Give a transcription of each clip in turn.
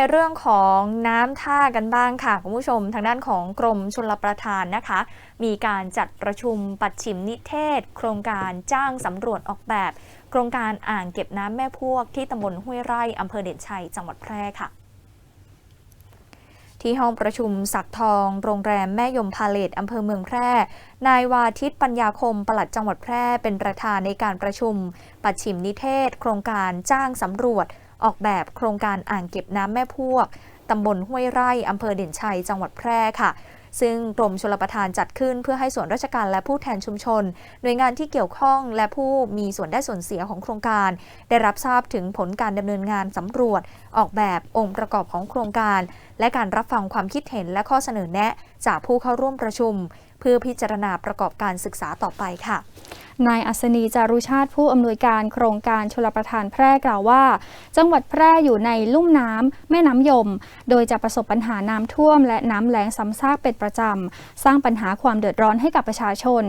ในเรื่องของน้ำท่ากันบ้างค่ะคุณผู้ชม ทางด้านของกรมชลประทานนะคะ มีการจัดประชุมปัดฉิมนิเทศ โครงการจ้างสำรวจออกแบบ โครงการอ่างเก็บน้ำแม่พวกที่ตำบลห้วยไร่อำเภอเด่นชัยจังหวัดแพร่ค่ะที่ห้องประชุมสักทอง โรงแรมแม่ยมพาเลตอำเภอเมืองแพร่ นายวาทิตปัญญาคมปลัดจังหวัดแพร่ เป็นประธานในการประชุม ปัดฉิมนิเทศ โครงการจ้างสำรวจ ออกแบบโครงการอ่างเก็บน้ำแม่พวกตำบลห้วยไร่อำเภอเด่นชัย จังหวัดแพร่ค่ะ ซึ่งกรมชลประทานจัดขึ้นเพื่อให้ส่วนราชการและผู้แทนชุมชน หน่วยงานที่เกี่ยวข้องและผู้มีส่วนได้ส่วนเสียของโครงการ ได้รับทราบถึงผลการดำเนินงานสำรวจ ออกแบบองค์ประกอบของโครงการ และการรับฟังความคิดเห็นและข้อเสนอแนะ จากผู้เข้าร่วมประชุม เพื่อพิจารณาประกอบการศึกษาต่อไปค่ะ นายอัศนีจารุชาติผู้อำนวยการโครงการชลประทานแพร่กล่าวว่า จังหวัดแพร่อยู่ในลุ่มน้ำแม่น้ำยม โดยจะประสบปัญหาน้ำท่วม และน้ำแล้งซ้ำซากเป็นประจำสร้างปัญหาความเดือดร้อนให้กับประชาชน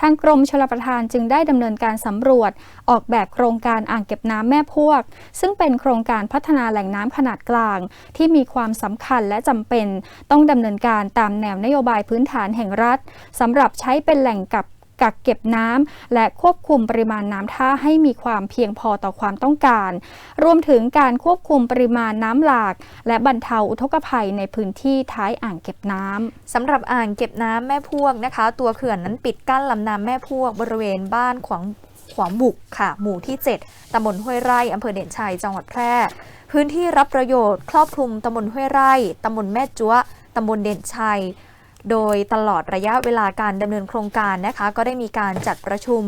ทางกรมชลประทานจึงได้ดำเนินการสำรวจ ออกแบบโครงการอ่างเก็บน้ำแม่พวก ซึ่งเป็นโครงการพัฒนาแหล่งน้ำขนาดกลาง ที่มีความสำคัญและจำเป็น ต้องดำเนินการตามแนวนโยบายพื้นฐานแห่งรัฐสำหรับใช้เป็นแหล่งกับ กักเก็บน้ำและควบคุมปริมาณน้ำท่าให้มีความเพียงพอต่อความต้องการ รวมถึงการควบคุมปริมาณน้ำหลาก และบรรเทาอุทกภัยในพื้นที่ท้ายอ่างเก็บน้ำสำหรับอ่างเก็บน้ำแม่พวกนะคะ ตัวเขื่อนนั้นปิดกั้นลำน้ำแม่พวกบริเวณบ้านขวางขวางบุกค่ะ หมู่ที่ 7ตำบลห้วยไร่อำเภอเด่นชัย จังหวัดแพร่ พื้นที่รับประโยชน์ ครอบคลุมตำบลห้วยไร่ตำบลแม่จั๊วตำบลเด่นชัย โดยตลอดระยะเวลาการดำเนินโครงการนะคะ ก็ได้มีการจัดประชุม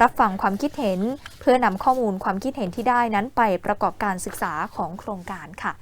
รับฟังความคิดเห็น เพื่อนำข้อมูลความคิดเห็นที่ได้นั้นไปประกอบการศึกษาของโครงการค่ะ